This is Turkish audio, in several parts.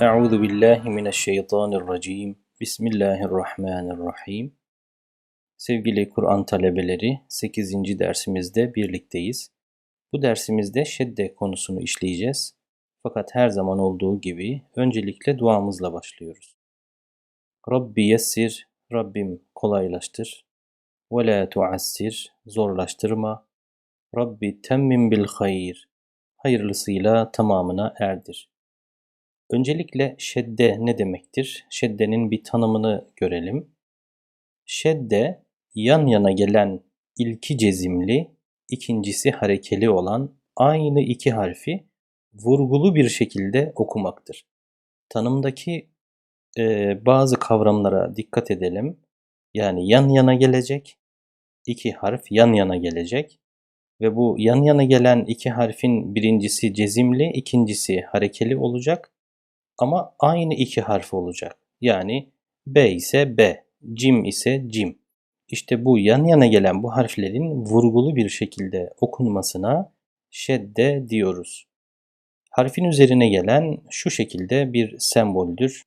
Euzu billahi mineşşeytanirracim. Bismillahirrahmanirrahim. Sevgili Kur'an talebeleri 8. dersimizde birlikteyiz. Bu dersimizde şedde konusunu işleyeceğiz. Fakat her zaman olduğu gibi öncelikle duamızla başlıyoruz. Rabbi yessir, Rabbim kolaylaştır. Ve la tuassir, zorlaştırma. Rabbi temmim bil hayır, hayırlısıyla tamamına erdir. Öncelikle şedde ne demektir? Şeddenin bir tanımını görelim. Şedde yan yana gelen ilki cezimli, ikincisi harekeli olan aynı iki harfi vurgulu bir şekilde okumaktır. Tanımdaki e, bazı kavramlara dikkat edelim. Yani yan yana gelecek, iki harf yan yana gelecek ve bu yan yana gelen iki harfin birincisi cezimli, ikincisi harekeli olacak ama aynı iki harf olacak. Yani B ise B, cim ise cim. İşte bu yan yana gelen bu harflerin vurgulu bir şekilde okunmasına şedde diyoruz. Harfin üzerine gelen şu şekilde bir semboldür.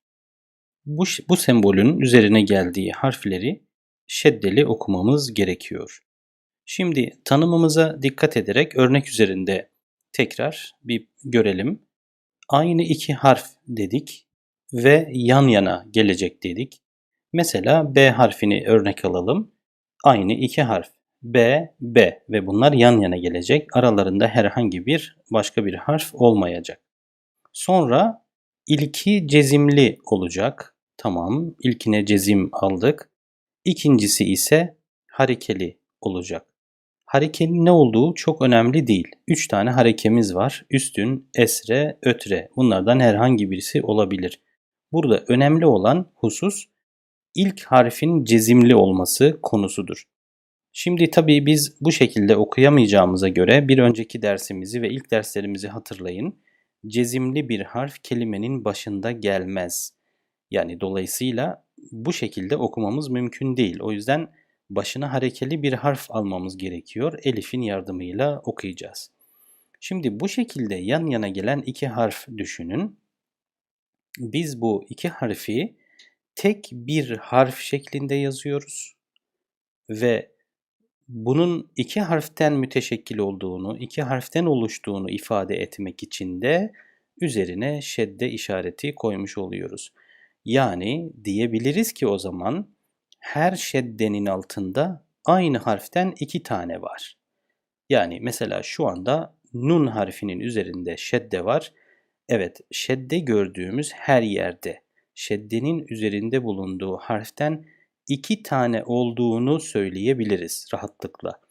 Bu, bu sembolün üzerine geldiği harfleri şeddeli okumamız gerekiyor. Şimdi tanımımıza dikkat ederek örnek üzerinde tekrar bir görelim. Aynı iki harf dedik ve yan yana gelecek dedik. Mesela B harfini örnek alalım. Aynı iki harf. B, B ve bunlar yan yana gelecek. Aralarında herhangi bir başka bir harf olmayacak. Sonra ilki cezimli olacak. Tamam, ilkine cezim aldık. İkincisi ise harekeli olacak. Harekenin ne olduğu çok önemli değil. Üç tane harekemiz var. Üstün, esre, ötre. Bunlardan herhangi birisi olabilir. Burada önemli olan husus ilk harfin cezimli olması konusudur. Şimdi tabii biz bu şekilde okuyamayacağımıza göre bir önceki dersimizi ve ilk derslerimizi hatırlayın. Cezimli bir harf kelimenin başında gelmez. Yani dolayısıyla bu şekilde okumamız mümkün değil. O yüzden başına harekeli bir harf almamız gerekiyor. Elif'in yardımıyla okuyacağız. Şimdi bu şekilde yan yana gelen iki harf düşünün. Biz bu iki harfi tek bir harf şeklinde yazıyoruz ve bunun iki harften müteşekkil olduğunu, iki harften oluştuğunu ifade etmek için de üzerine şedde işareti koymuş oluyoruz. Yani diyebiliriz ki o zaman her şeddenin altında aynı harften iki tane var. Yani mesela şu anda nun harfinin üzerinde şedde var. Evet, şedde gördüğümüz her yerde şeddenin üzerinde bulunduğu harften iki tane olduğunu söyleyebiliriz rahatlıkla.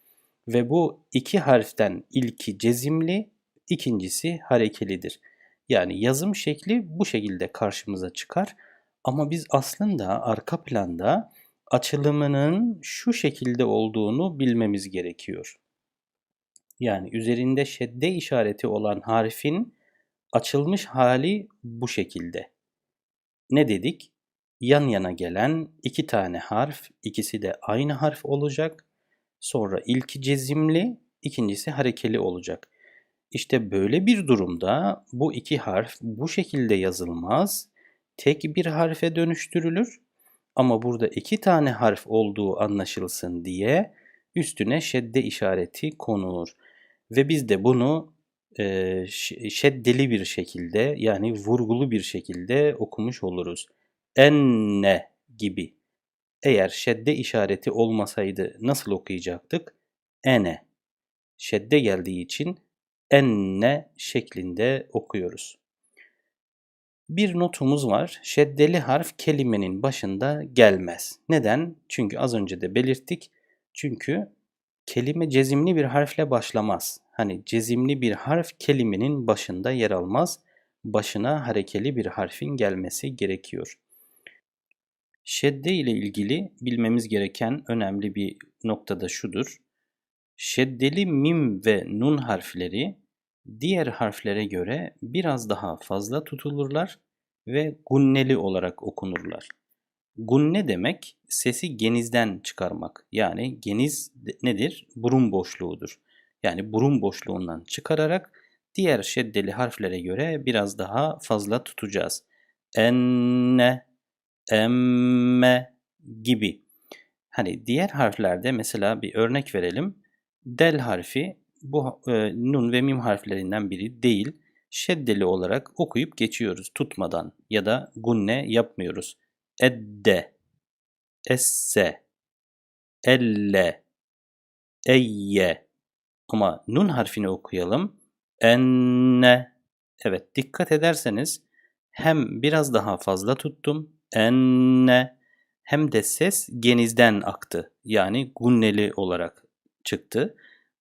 Ve bu iki harften ilki cezimli, ikincisi harekelidir. Yani yazım şekli bu şekilde karşımıza çıkar. Ama biz aslında arka planda açılımının şu şekilde olduğunu bilmemiz gerekiyor. Yani üzerinde şedde işareti olan harfin açılmış hali bu şekilde. Ne dedik? Yan yana gelen iki tane harf, ikisi de aynı harf olacak. Sonra ilki cezimli, ikincisi harekeli olacak. İşte böyle bir durumda bu iki harf bu şekilde yazılmaz, tek bir harfe dönüştürülür ama burada iki tane harf olduğu anlaşılsın diye üstüne şedde işareti konur. Ve biz de bunu e, şeddeli bir şekilde yani vurgulu bir şekilde okumuş oluruz. Enne gibi. Eğer şedde işareti olmasaydı nasıl okuyacaktık? Ene. Şedde geldiği için enne şeklinde okuyoruz. Bir notumuz var. Şeddeli harf kelimenin başında gelmez. Neden? Çünkü az önce de belirttik. Çünkü kelime cezimli bir harfle başlamaz. Hani cezimli bir harf kelimenin başında yer almaz. Başına harekeli bir harfin gelmesi gerekiyor. Şedde ile ilgili bilmemiz gereken önemli bir nokta da şudur. Şeddeli mim ve nun harfleri diğer harflere göre biraz daha fazla tutulurlar ve gunneli olarak okunurlar. Gunne demek sesi genizden çıkarmak. Yani geniz nedir? Burun boşluğudur. Yani burun boşluğundan çıkararak diğer şeddeli harflere göre biraz daha fazla tutacağız. enne, emme gibi. Hani diğer harflerde mesela bir örnek verelim. Del harfi bu e, nun ve mim harflerinden biri değil. Şeddeli olarak okuyup geçiyoruz tutmadan ya da gunne yapmıyoruz. Edde, esse, elle, eyye. Ama nun harfini okuyalım. Enne. Evet dikkat ederseniz hem biraz daha fazla tuttum. Enne. Hem de ses genizden aktı. Yani gunneli olarak çıktı.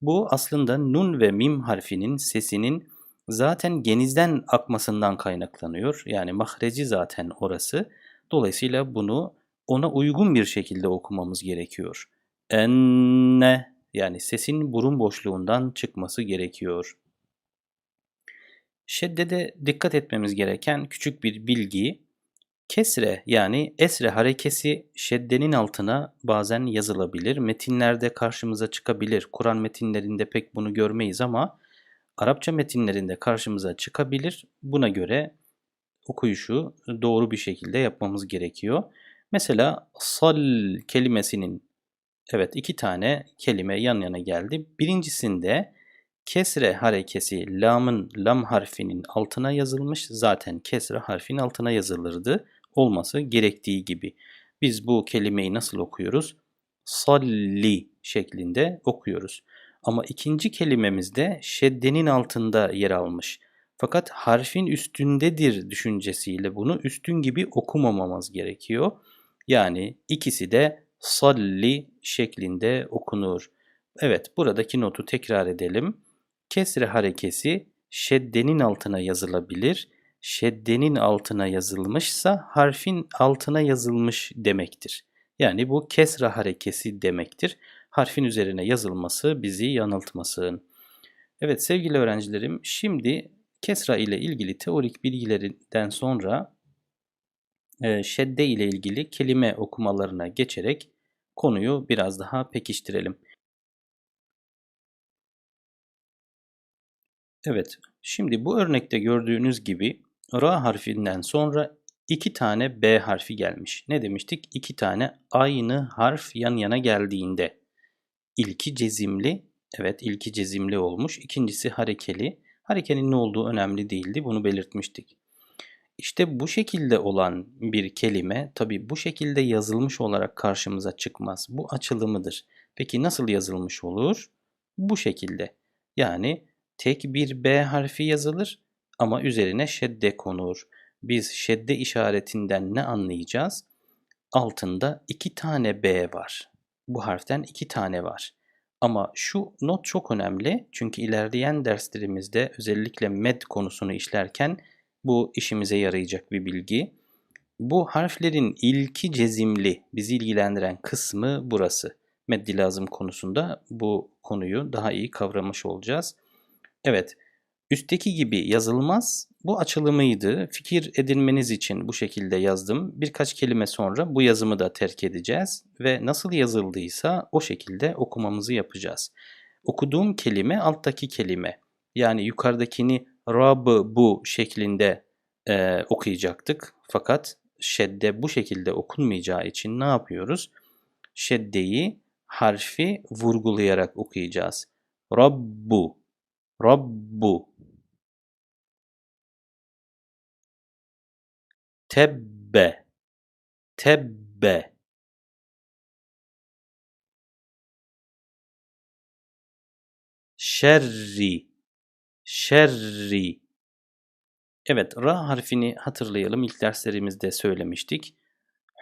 Bu aslında nun ve mim harfinin sesinin zaten genizden akmasından kaynaklanıyor. Yani mahreci zaten orası. Dolayısıyla bunu ona uygun bir şekilde okumamız gerekiyor. Enne yani sesin burun boşluğundan çıkması gerekiyor. Şeddede dikkat etmemiz gereken küçük bir bilgi, kesre yani esre harekesi şeddenin altına bazen yazılabilir. Metinlerde karşımıza çıkabilir. Kur'an metinlerinde pek bunu görmeyiz ama Arapça metinlerinde karşımıza çıkabilir. Buna göre okuyuşu doğru bir şekilde yapmamız gerekiyor. Mesela sal kelimesinin evet iki tane kelime yan yana geldi. Birincisinde kesre harekesi lamın lam harfinin altına yazılmış. Zaten kesre harfin altına yazılırdı. Olması gerektiği gibi. Biz bu kelimeyi nasıl okuyoruz? Salli şeklinde okuyoruz. Ama ikinci kelimemizde şeddenin altında yer almış. Fakat harfin üstündedir düşüncesiyle bunu üstün gibi okumamamız gerekiyor. Yani ikisi de salli şeklinde okunur. Evet buradaki notu tekrar edelim. Kesre harekesi şeddenin altına yazılabilir. Şeddenin altına yazılmışsa harfin altına yazılmış demektir. Yani bu kesra harekesi demektir. Harfin üzerine yazılması bizi yanıltmasın. Evet sevgili öğrencilerim şimdi kesra ile ilgili teorik bilgilerinden sonra e, şedde ile ilgili kelime okumalarına geçerek konuyu biraz daha pekiştirelim. Evet, şimdi bu örnekte gördüğünüz gibi ra harfinden sonra iki tane b harfi gelmiş. Ne demiştik? İki tane aynı harf yan yana geldiğinde ilki cezimli, evet ilki cezimli olmuş. İkincisi harekeli. Harekenin ne olduğu önemli değildi. Bunu belirtmiştik. İşte bu şekilde olan bir kelime tabi bu şekilde yazılmış olarak karşımıza çıkmaz. Bu açılımıdır. Peki nasıl yazılmış olur? Bu şekilde. Yani tek bir B harfi yazılır ama üzerine şedde konur. Biz şedde işaretinden ne anlayacağız? Altında iki tane B var. Bu harften iki tane var. Ama şu not çok önemli çünkü ilerleyen derslerimizde özellikle med konusunu işlerken bu işimize yarayacak bir bilgi. Bu harflerin ilki cezimli bizi ilgilendiren kısmı burası. Meddi lazım konusunda bu konuyu daha iyi kavramış olacağız. Evet, üstteki gibi yazılmaz. Bu açılımıydı. Fikir edinmeniz için bu şekilde yazdım. Birkaç kelime sonra bu yazımı da terk edeceğiz ve nasıl yazıldıysa o şekilde okumamızı yapacağız. Okuduğum kelime alttaki kelime. Yani yukarıdakini rabı bu şeklinde e, okuyacaktık. Fakat şedde bu şekilde okunmayacağı için ne yapıyoruz? Şeddeyi harfi vurgulayarak okuyacağız. Rabbu, Rabbu. Tebbe, tebbe. Şerri, şerri. Evet, ra harfini hatırlayalım. İlk derslerimizde söylemiştik.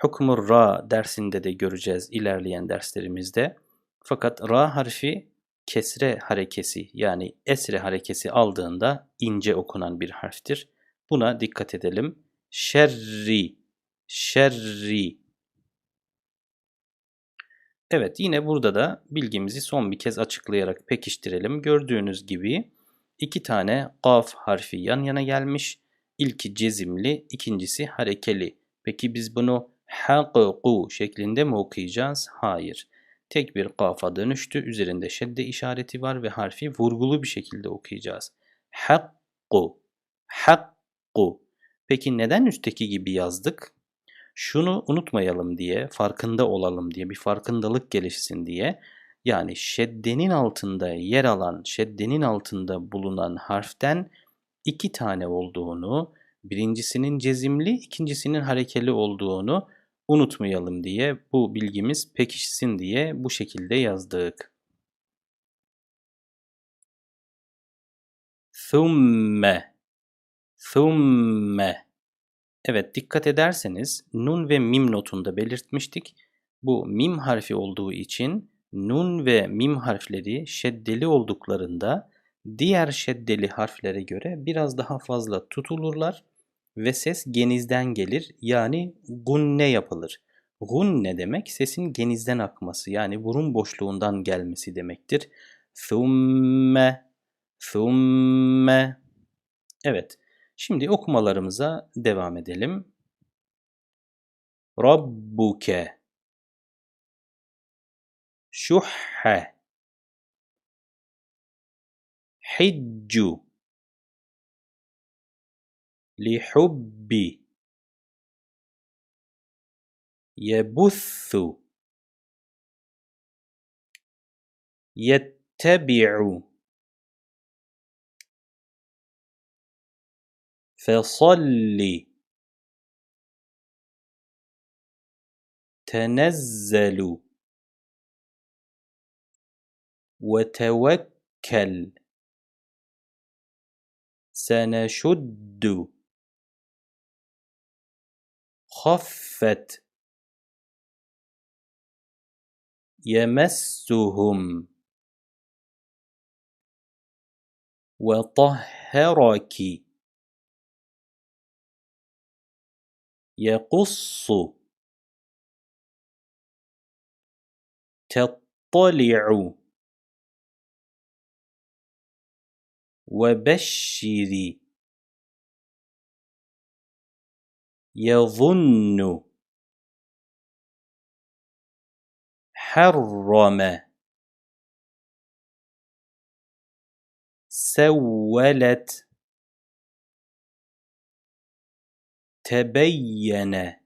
Hukmur ra dersinde de göreceğiz ilerleyen derslerimizde. Fakat ra harfi kesre harekesi yani esre harekesi aldığında ince okunan bir harftir. Buna dikkat edelim. Şerri, şerri. Evet yine burada da bilgimizi son bir kez açıklayarak pekiştirelim. Gördüğünüz gibi iki tane kaf harfi yan yana gelmiş. İlki cezimli, ikincisi harekeli. Peki biz bunu haqqu şeklinde mi okuyacağız? Hayır. Tek bir kafa dönüştü. Üzerinde şedde işareti var ve harfi vurgulu bir şekilde okuyacağız. Hakku. Hakku. Peki neden üstteki gibi yazdık? Şunu unutmayalım diye, farkında olalım diye, bir farkındalık gelişsin diye yani şeddenin altında yer alan, şeddenin altında bulunan harften iki tane olduğunu, birincisinin cezimli, ikincisinin harekeli olduğunu unutmayalım diye bu bilgimiz pekişsin diye bu şekilde yazdık. Thumme Thumme Evet dikkat ederseniz nun ve mim notunda belirtmiştik. Bu mim harfi olduğu için nun ve mim harfleri şeddeli olduklarında diğer şeddeli harflere göre biraz daha fazla tutulurlar ve ses genizden gelir yani gunne yapılır. Gunne demek sesin genizden akması yani burun boşluğundan gelmesi demektir. Thumme, thumme. Evet, Şimdi okumalarımıza devam edelim. Rabbuke. Şuhhe. Hiccu. Lihubbi. Yebuthu. Yettebi'u. فصل. تنزل. وتوكل. سنشد. خفت. يمسهم. وطهرك. يقص. تطلع. وبشر. يظن. حرم. سولت. tebeyyene.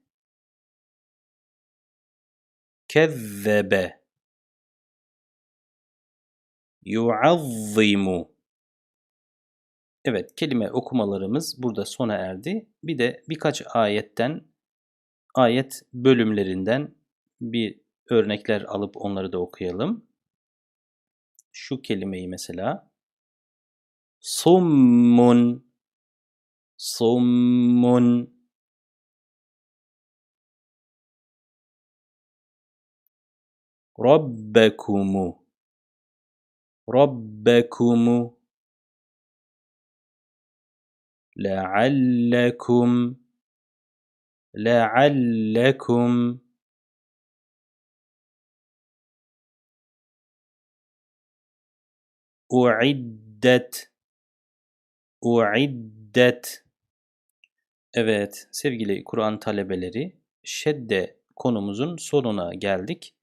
Kezzebe. Yuazzimu. Evet kelime okumalarımız burada sona erdi. Bir de birkaç ayetten ayet bölümlerinden bir örnekler alıp onları da okuyalım. Şu kelimeyi mesela. Summun. Summun. Rabbekumu Rabbekumu لعلكم لعلكم أعدت أعدت Evet sevgili Kur'an talebeleri şedde konumuzun sonuna geldik.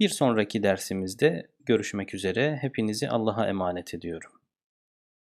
Bir sonraki dersimizde görüşmek üzere. Hepinizi Allah'a emanet ediyorum.